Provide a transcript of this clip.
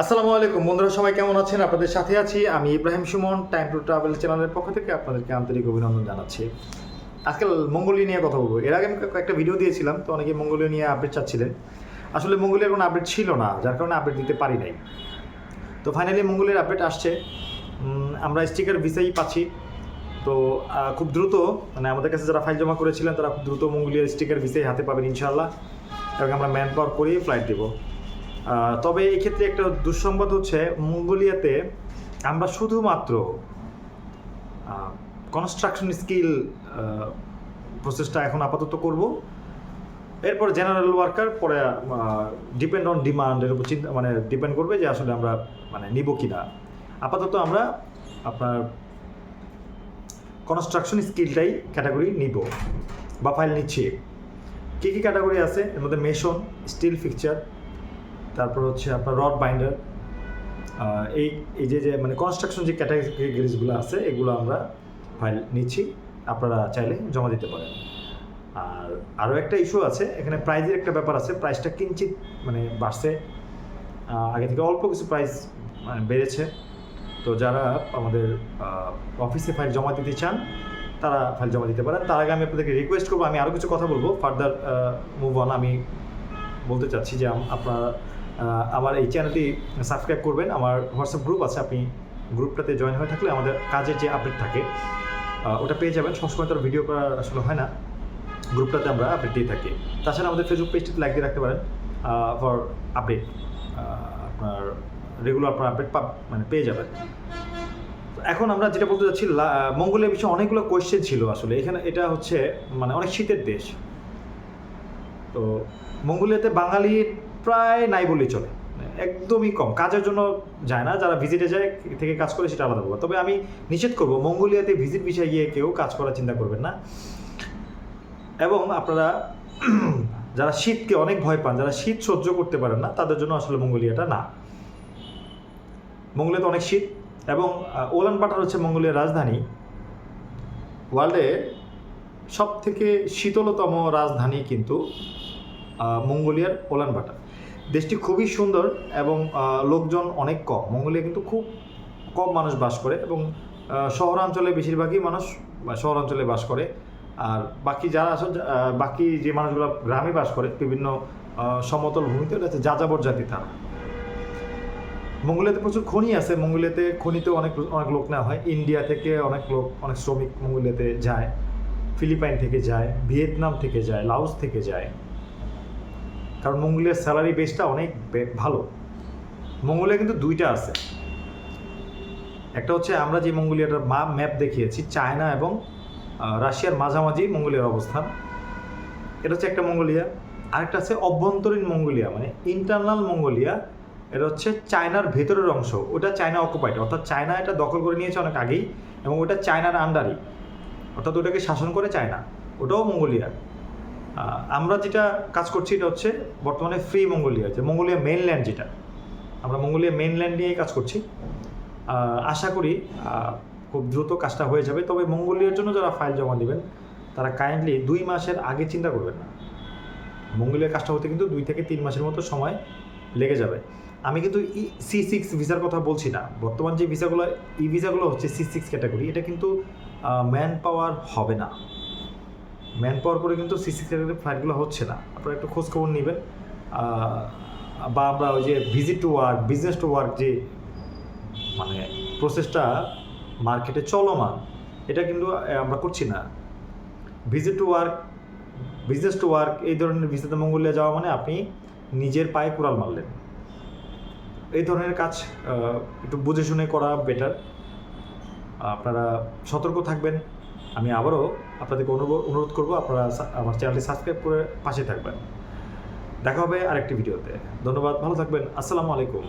আসসালামু আলাইকুম। বন্ধুরা, সবাই কেমন আছেন? আপনাদের সাথে আছি আমি Ibrahim Sumon time to travel চ্যানেলের পক্ষ থেকে আপনাদেরকে আন্তরিক অভিনন্দন জানাচ্ছি। আজকাল মঙ্গোলিয়া নিয়ে কথা বলব। এর আগে আমি একটা ভিডিও দিয়েছিলাম, তো অনেকে মঙ্গোলিয়া নিয়ে আপডেট চাচ্ছিলেন। আসলে মঙ্গোলিয়ার কোনো আপডেট ছিল না, যার কারণে আপডেট দিতে পারি নাই। তো ফাইনালি মঙ্গোলিয়ার আপডেট আসছে। আমরা স্টিকার ভিসাই পাচ্ছি। তো খুব দ্রুত মানে আমাদের কাছে যারা ফাইল জমা করেছিলেন, তারা খুব দ্রুত মঙ্গোলিয়ার স্টিকার ভিসাই হাতে পাবেন ইনশাল্লাহ এবং আমরা ম্যান পাওয়ার করেই ফ্লাইট দেবো। তবে এই ক্ষেত্রে একটা দুঃসংবাদ হচ্ছে, মঙ্গোলিয়াতে আমরা শুধুমাত্র কনস্ট্রাকশন স্কিল প্রসেসটা এখন আপাতত করব। এরপর জেনারেল ওয়ার্কার পরে ডিপেন্ড অন ডিমান্ডের উপর চিন্তা মানে ডিপেন্ড করবে যে আসলে আমরা মানে নিব কি না আপাতত আমরা আপনার কনস্ট্রাকশন স্কিলটাই ক্যাটাগরি নিব বা ফাইল নিচ্ছি। কী কী ক্যাটাগরি আছে? এর মধ্যে মেশন স্টিল ফিকচার তারপর হচ্ছে আপনার রড বাইন্ডার এই এই যে যে মানে কনস্ট্রাকশন যে ক্যাটাগরিজগুলো আছে, এগুলো আমরা ফাইল নিচ্ছি। আপনারা চাইলে জমা দিতে পারেন। আর আরও একটা ইস্যু আছে, এখানে প্রাইজের একটা ব্যাপার আছে প্রাইসটা কিঞ্চিত মানে বাড়ছে। আগে থেকে অল্প কিছু প্রাইস মানে বেড়েছে। তো যারা আমাদের অফিসে ফাইল জমা দিতে চান, তারা ফাইল জমা দিতে পারেন। তার আগে আমি আপনাদেরকে রিকোয়েস্ট করব, আমি আরও কিছু কথা বলব। ফার্দার মুভ অন আমি বলতে চাচ্ছি যে আপনারা আমার এই চ্যানেলটি সাবস্ক্রাইব করবেন। আমার হোয়াটসঅ্যাপ গ্রুপ আছে, আপনি গ্রুপটাতে জয়েন হয়ে থাকলে আমাদের কাজের যে আপডেট থাকে ওটা পেয়ে যাবেন। সবসময় তো ভিডিও করা আসলে হয় না। গ্রুপটাতে আমরা আপডেট দিয়ে থাকি। তাছাড়া আমাদের ফেসবুক পেজটিতে লাইক দিয়ে রাখতে পারেন ফর আপডেট আপনার রেগুলার আপনার আপডেট পাব মানে পেয়ে যাবেন। এখন আমরা যেটা বলতে চাচ্ছি মঙ্গোলিয়া বিষয়ে অনেকগুলো কোয়েশ্চেন ছিল আসলে। এখানে এটা হচ্ছে মানে অনেক শীতের দেশ। তো মঙ্গোলিয়াতে বাঙালি প্রায় নাই বললেই চলে। একদমই কম। কাজের জন্য যায় না। যারা ভিজিটে যায়, থেকে কাজ করে সেটা আলাদা ব্যাপার। তবে আমি নিষেধ করব, মঙ্গোলিয়াতে ভিজিট বিষয়ে গিয়ে কেউ কাজ করার চিন্তা করবেন না। এবং আপনারা যারা শীতকে অনেক ভয় পান, যারা শীত সহ্য করতে পারেন না, তাদের জন্য আসলে মঙ্গোলিয়াটা না। মঙ্গোলিয়াতে অনেক শীত। এবং ওলান পাটার হচ্ছে মঙ্গোলিয়ার রাজধানী। ওয়ার্ল্ডে সব থেকে শীতলতম রাজধানী কিন্তু মঙ্গোলিয়ার ওলান ওলানবাটা দেশটি খুবই সুন্দর এবং লোকজন অনেক কম। মঙ্গোলিয়া কিন্তু খুব কম মানুষ বাস করে এবং শহরাঞ্চলে বেশিরভাগই মানুষ শহরাঞ্চলে বাস করে। আর বাকি যারা আসলে বাকি যে মানুষগুলো গ্রামে বাস করে, বিভিন্ন সমতল ভূমিতে, ওটা হচ্ছে যাযাবর জাতি তারা। মঙ্গোলিয়াতে প্রচুর খনি আছে। মঙ্গোলিয়াতে খনিতে অনেক অনেক লোক নেওয়া হয়। ইন্ডিয়া থেকে অনেক লোক, অনেক শ্রমিক মঙ্গোলিয়াতে যায়। ফিলিপাইন থেকে যায়, ভিয়েতনাম থেকে যায় লাউস থেকে যায়। কারণ মঙ্গোলিয়ার স্যালারি বেসটা অনেক ভালো। মঙ্গোলিয়া কিন্তু দুইটা আছে। একটা হচ্ছে আমরা যে মঙ্গোলিয়াটার মা ম্যাপ দেখিয়েছি, চায়না এবং রাশিয়ার মাঝামাঝি মঙ্গোলিয়ার অবস্থান। এটা হচ্ছে একটা মঙ্গোলিয়া। আরেকটা আছে অভ্যন্তরীণ মঙ্গোলিয়া মানে ইন্টারনাল মঙ্গোলিয়া। এটা হচ্ছে চায়নার ভেতরের অংশ। ওটা চায়না অকুপাইড অর্থাৎ চায়না এটা দখল করে নিয়েছে অনেক আগেই এবং ওটা চায়নার আন্ডারই অর্থাৎ ওটাকে শাসন করে চায়না। ওটাও মঙ্গোলিয়া। আমরা যেটা কাজ করছি এটা হচ্ছে বর্তমানে ফ্রি মঙ্গোলিয়া, যে মঙ্গোলিয়া মেনল্যান্ড যেটা। আমরা মঙ্গোলিয়া মেনল্যান্ড নিয়েই কাজ করছি। আশা করি খুব দ্রুত কাজটা হয়ে যাবে। তবে মঙ্গোলিয়ার জন্য যারা ফাইল জমা দেবেন, তারা কাইন্ডলি দুই মাসের আগে চিন্তা করবেন না। মঙ্গোলিয়ার কাজটা হতে কিন্তু দুই থেকে তিন মাসের মতো সময় লেগে যাবে। আমি কিন্তু ই সি সিক্স ভিসার কথা বলছি না। বর্তমান যে ভিসাগুলো ই ভিসাগুলো হচ্ছে সি সিক্স ক্যাটাগরি এটা কিন্তু ম্যান পাওয়ার হবে না। ম্যান পাওয়ার করে কিন্তু সিসি ক্যাটাগরি ফ্লাইটগুলো হচ্ছে না। আপনারা একটু খোঁজ খবর নেবেন বা আমরা ওই যে visit to work business to work যে মানে প্রসেসটা মার্কেটে চলমান, এটা কিন্তু আমরা করছি না। Visit to work business to work এই ধরনের ভিসাতে মঙ্গোলিয়া যাওয়া মানে আপনি নিজের পায়ে কুড়াল মারলেন। এই ধরনের কাজ একটু বুঝে শুনে করা বেটার আপনারা সতর্ক থাকবেন। আমি আবারও আপনাদেরকে অনুরোধ করব আপনারা আমার চ্যানেলটি সাবস্ক্রাইব করে পাশে থাকবেন। দেখা হবে আরেকটি ভিডিওতে। ধন্যবাদ, ভালো থাকবেন। আসসালামু আলাইকুম।